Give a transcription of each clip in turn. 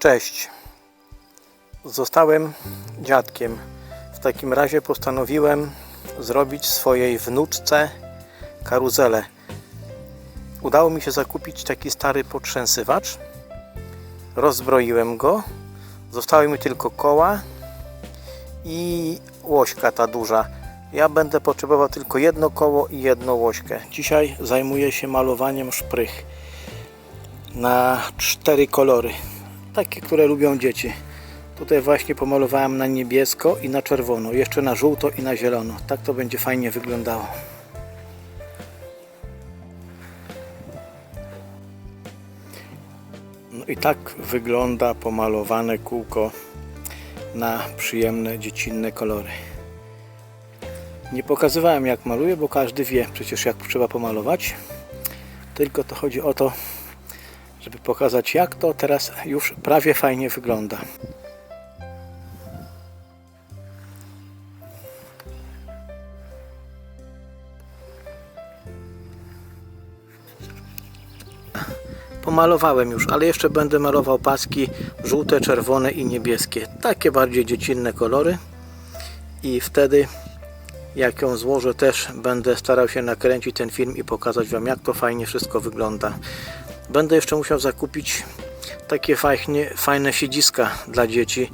Cześć. Zostałem dziadkiem. W takim razie postanowiłem zrobić swojej wnuczce karuzelę. Udało mi się zakupić taki stary potrzęsywacz. Rozbroiłem go. Zostały mi tylko koła i łośka ta duża. Ja będę potrzebował tylko jedno koło i jedną łośkę. Dzisiaj zajmuję się malowaniem szprych na cztery kolory. Takie, które lubią dzieci. Tutaj właśnie pomalowałem na niebiesko i na czerwono. Jeszcze na żółto i na zielono. Tak to będzie fajnie wyglądało. No i tak wygląda pomalowane kółko na przyjemne dziecinne kolory. Nie pokazywałem jak maluję, bo każdy wie przecież jak trzeba pomalować. Tylko to chodzi o to, żeby pokazać jak to teraz już prawie fajnie wygląda. Pomalowałem już, ale jeszcze będę malował paski żółte, czerwone i niebieskie. Takie bardziej dziecinne kolory. I wtedy jak ją złożę też będę starał się nakręcić ten film i pokazać Wam jak to fajnie wszystko wygląda. Będę jeszcze musiał zakupić takie fajnie, fajne siedziska dla dzieci.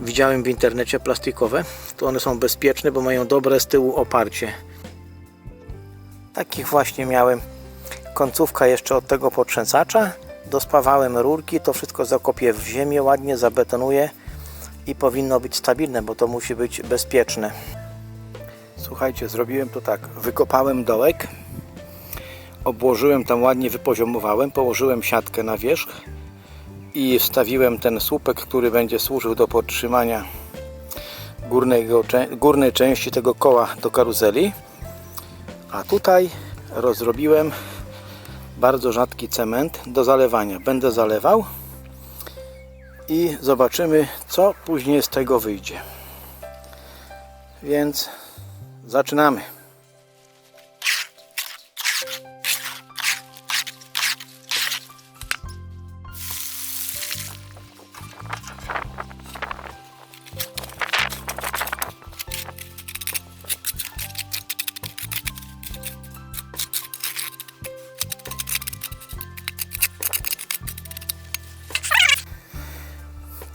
Widziałem w internecie plastikowe. To one są bezpieczne, bo mają dobre z tyłu oparcie. Takich właśnie miałem. Końcówka jeszcze od tego potrzęsacza. Dospawałem rurki, to wszystko zakopię w ziemię, ładnie zabetonuję i powinno być stabilne, bo to musi być bezpieczne. Słuchajcie, zrobiłem to tak. Wykopałem dołek, obłożyłem tam ładnie, wypoziomowałem, położyłem siatkę na wierzch i wstawiłem ten słupek, który będzie służył do podtrzymania górnego, górnej części tego koła do karuzeli. A tutaj rozrobiłem bardzo rzadki cement do zalewania. Będę zalewał i zobaczymy, co później z tego wyjdzie. Więc zaczynamy.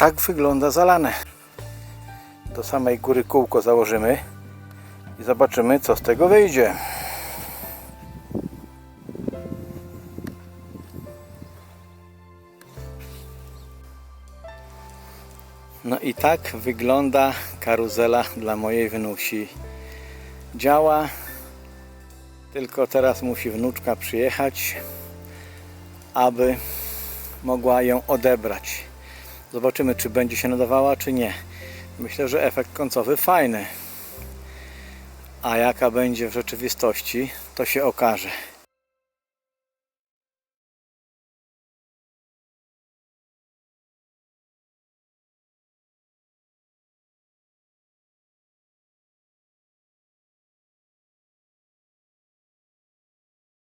Tak wygląda zalane. Do samej góry kółko założymy i zobaczymy co z tego wyjdzie. No i tak wygląda karuzela dla mojej wnusi. Działa, tylko teraz musi wnuczka przyjechać, aby mogła ją odebrać. Zobaczymy, czy będzie się nadawała, czy nie. Myślę, że efekt końcowy fajny. A jaka będzie w rzeczywistości, to się okaże.